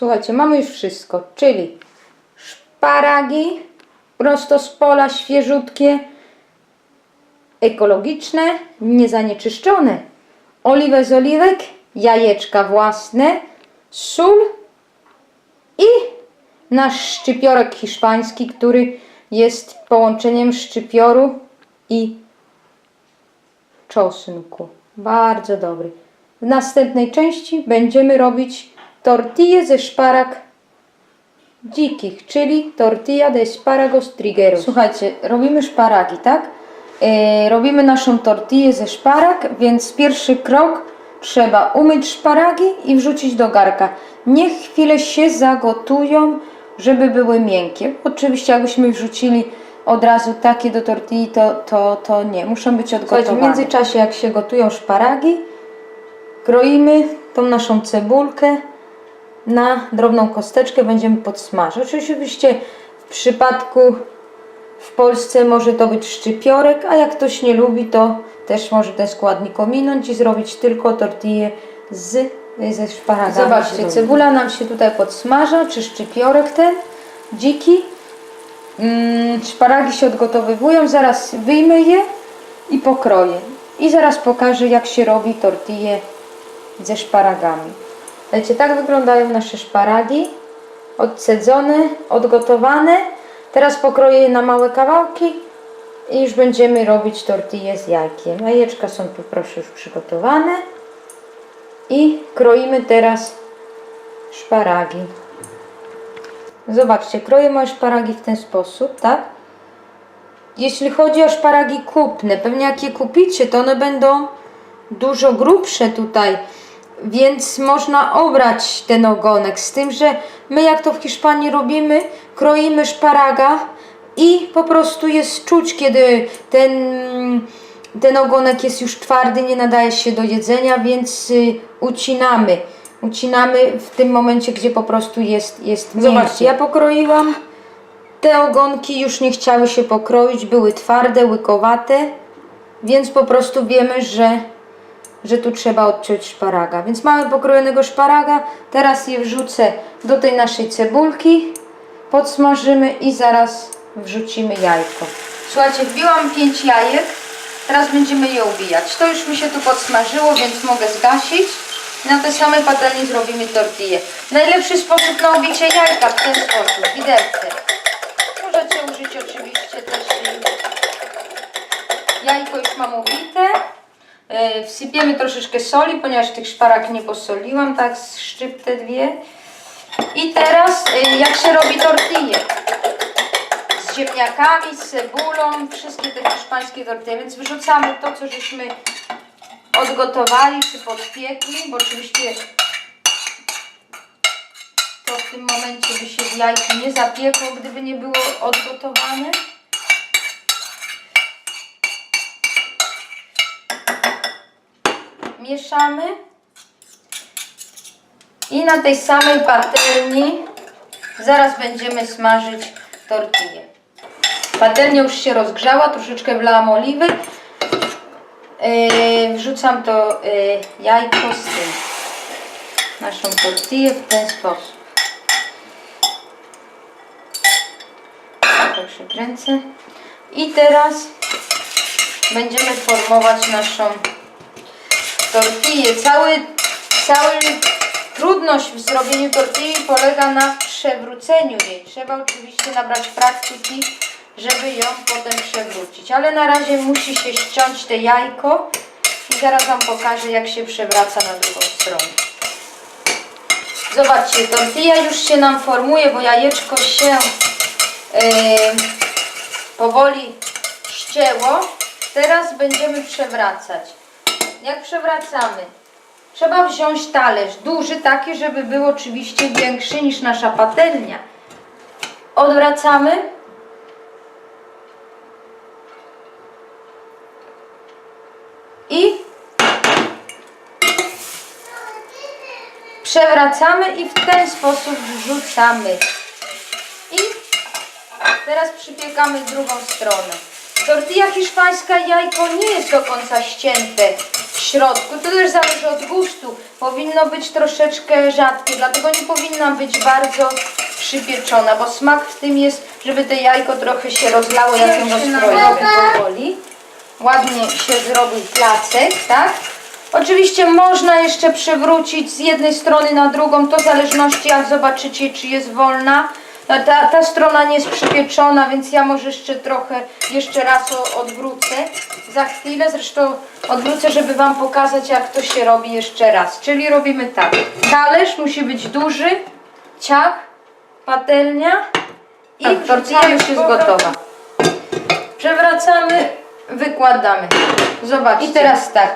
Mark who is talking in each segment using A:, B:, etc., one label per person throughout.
A: Słuchajcie, mamy już wszystko, czyli szparagi prosto z pola, świeżutkie, ekologiczne, niezanieczyszczone, oliwę z oliwek, jajeczka własne, sól i nasz szczypiorek hiszpański, który jest połączeniem szczypioru i czosnku. Bardzo dobry. W następnej części będziemy robić tortille ze szparag dzikich, czyli tortilla de esparagos trigueros. Słuchajcie, robimy szparagi, tak? E, robimy naszą tortillę ze szparag, więc pierwszy krok trzeba umyć szparagi i wrzucić do garka. Niech chwilę się zagotują, żeby były miękkie. Oczywiście jakbyśmy wrzucili od razu takie do tortilli, to, to, to nie, muszą być odgotowane. Słuchajcie, w międzyczasie jak się gotują szparagi, kroimy tą naszą cebulkę, na drobną kosteczkę będziemy podsmażać. Oczywiście w przypadku w Polsce może to być szczypiorek, a jak ktoś nie lubi, to też może ten składnik ominąć i zrobić tylko tortillę z, ze szparagami. Zobaczcie, cebula nam się tutaj podsmaża, czy szczypiorek ten dziki. Mm, szparagi się odgotowywują, zaraz wyjmę je i pokroję. I zaraz pokażę, jak się robi tortillę ze szparagami. Wiecie, tak wyglądają nasze szparagi. Odcedzone, odgotowane. Teraz pokroję je na małe kawałki i już będziemy robić tortillę z jajkiem. Jajeczka są tu proszę już przygotowane. I kroimy teraz szparagi. Zobaczcie, kroję moje szparagi w ten sposób, tak? Jeśli chodzi o szparagi kupne, pewnie jak je kupicie, to one będą dużo grubsze tutaj, więc można obrać ten ogonek. Z tym, że my jak to w Hiszpanii robimy, kroimy szparaga i po prostu jest czuć, kiedy ten, ten ogonek jest już twardy, nie nadaje się do jedzenia, więc y, ucinamy. Ucinamy w tym momencie, gdzie po prostu jest, jest. Zobaczcie, ja pokroiłam. Te ogonki już nie chciały się pokroić, były twarde, łykowate, więc po prostu wiemy, że, że tu trzeba odciąć szparaga. Więc mamy pokrojonego szparaga, teraz je wrzucę do tej naszej cebulki, podsmażymy i zaraz wrzucimy jajko. Słuchajcie, wbiłam 5 jajek, teraz będziemy je ubijać. To już mi się tu podsmażyło, więc mogę zgasić. Na tej samej patelni zrobimy tortillę. Najlepszy sposób na ubicie jajka w ten sposób, widelce. Możecie użyć oczywiście też i jajko już mam ubite. Wsypiemy troszeczkę soli, ponieważ tych szparag nie posoliłam, tak z szczyptę dwie. I teraz yy, jak się robi tortillę? Z ziemniakami, z cebulą, wszystkie te hiszpańskie tortille, więc wyrzucamy to, co żeśmy odgotowali czy podpiekli, bo oczywiście to w tym momencie by się w jajku nie zapiekło, gdyby nie było odgotowane. Mieszamy. I na tej samej patelni zaraz będziemy smażyć tortillę. Patelnia już się rozgrzała, troszeczkę wlałam oliwy. Yy, wrzucam to yy, jajko z tym. Naszą tortillę w ten sposób. Tak przekręcę. I teraz będziemy formować naszą tortillę. Cały, cały trudność w zrobieniu tortilli polega na przewróceniu jej. Trzeba oczywiście nabrać praktyki, żeby ją potem przewrócić. Ale na razie musi się ściąć te jajko i zaraz Wam pokażę, jak się przewraca na drugą stronę. Zobaczcie, tortilla już się nam formuje, bo jajeczko się yy, powoli ścięło. Teraz będziemy przewracać jak przewracamy, trzeba wziąć talerz, duży taki, żeby był oczywiście większy niż nasza patelnia. Odwracamy. I przewracamy i w ten sposób wrzucamy. I teraz przypiekamy drugą stronę. Tortilla hiszpańska jajko nie jest do końca ścięte środku. To też zależy od gustu. Powinno być troszeczkę rzadkie, dlatego nie powinna być bardzo przypieczona, bo smak w tym jest, żeby te jajko trochę się rozlało, jak ją rozkroimy powoli. Ładnie się zrobił placek, tak? Oczywiście można jeszcze przewrócić z jednej strony na drugą, to w zależności jak zobaczycie, czy jest wolna. Ta, ta, strona nie jest przypieczona, więc ja może jeszcze trochę, jeszcze raz o- odwrócę za chwilę. Zresztą odwrócę, żeby Wam pokazać, jak to się robi jeszcze raz. Czyli robimy tak. Talerz musi być duży, ciach, patelnia i
B: Tak,
A: tortilla już jest gotowa. Przewracamy, wykładamy. Zobaczcie. I teraz tak.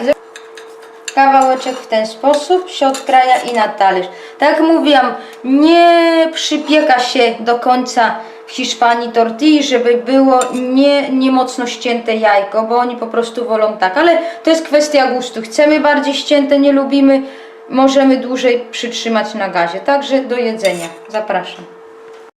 A: Kawałeczek w ten sposób się odkraja i na talerz. Tak jak mówiłam, nie przypieka się do końca w Hiszpanii tortilli, żeby było nie, nie mocno ścięte jajko, bo oni po prostu wolą tak. Ale to jest kwestia gustu. Chcemy bardziej ścięte, nie lubimy, możemy dłużej przytrzymać na gazie. Także do jedzenia. Zapraszam.